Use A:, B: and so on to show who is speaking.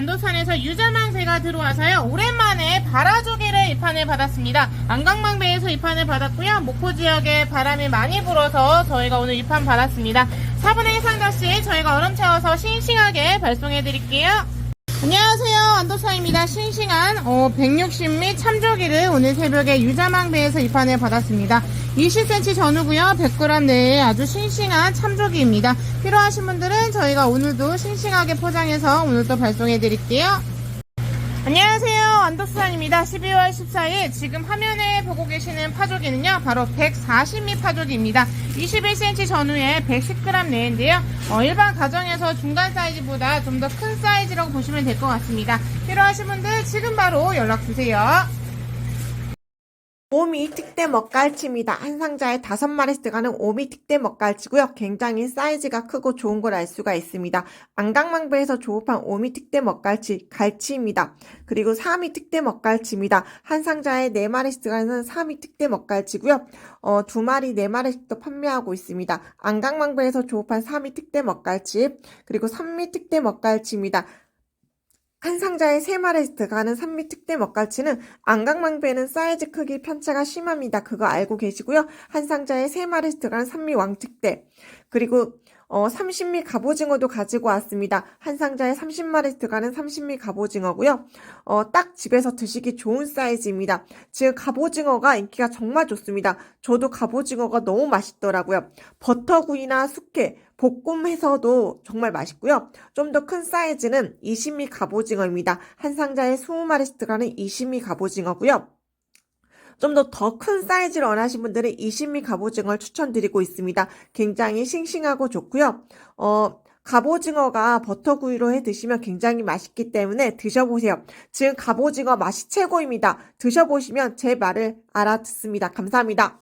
A: 안도산에서 유자망새가 들어와서요. 오랜만에 바라조개를 입판을 받았습니다. 안강망배에서 입판을 받았고요. 목포 지역에 바람이 많이 불어서 저희가 오늘 입판 받았습니다. 4분의 1 상자씩 저희가 얼음 채워서 싱싱하게 발송해 드릴게요. 안녕하세요. 안도사입니다. 싱싱한 어, 160미 참조기를 오늘 새벽에 유자망배에서 입판을 받았습니다. 20cm 전후고요. 100g 내에 아주 싱싱한 참조기입니다. 필요하신 분들은 저희가 오늘도 싱싱하게 포장해서 오늘도 발송해 드릴게요. 안녕하세요. 안도수산입니다. 12월 14일 지금 화면에 보고 계시는 파조기는요. 바로 140미 파조기입니다. 21cm 전후에 110g 내인데요. 어, 일반 가정에서 중간 사이즈보다 좀 더 큰 사이즈라고 보시면 될 것 같습니다. 필요하신 분들 지금 바로 연락 주세요.
B: 오미 특대 먹갈치입니다. 한 상자에 다섯 마리씩 들어가는 오미 특대 먹갈치고요. 굉장히 사이즈가 크고 좋은 걸 알 수가 있습니다. 안강망배에서 조업한 오미 특대 먹갈치, 갈치입니다. 그리고 사미 특대 먹갈치입니다. 한 상자에 네 마리씩 들어가는 사미 특대 먹갈치고요. 어, 두 마리, 네 마리씩도 판매하고 있습니다. 안강망배에서 조업한 사미 특대 먹갈치, 그리고 산미 특대 먹갈치입니다. 한 상자에 세 마리 들어가는 산미 특대 먹갈치는 안강망배는 사이즈 크기 편차가 심합니다. 그거 알고 계시고요. 한 상자에 세 마리 들어가는 산미 왕특대 그리고 어, 30미 갑오징어도 가지고 왔습니다. 한 상자에 30마리 들어가는 30미 갑오징어고요. 어, 딱 집에서 드시기 좋은 사이즈입니다. 지금 갑오징어가 인기가 정말 좋습니다. 저도 갑오징어가 너무 맛있더라고요. 버터구이나 숙회, 볶음해서도 정말 맛있고요. 좀 더 큰 사이즈는 20미 갑오징어입니다. 한 상자에 20마리씩 들어가는 20미 갑오징어고요. 좀 더 더 큰 사이즈를 원하신 분들은 20미 갑오징어를 추천드리고 있습니다. 굉장히 싱싱하고 좋고요. 어, 갑오징어가 버터구이로 해 드시면 굉장히 맛있기 때문에 드셔보세요. 지금 갑오징어 맛이 최고입니다. 드셔보시면 제 말을 알아듣습니다. 감사합니다.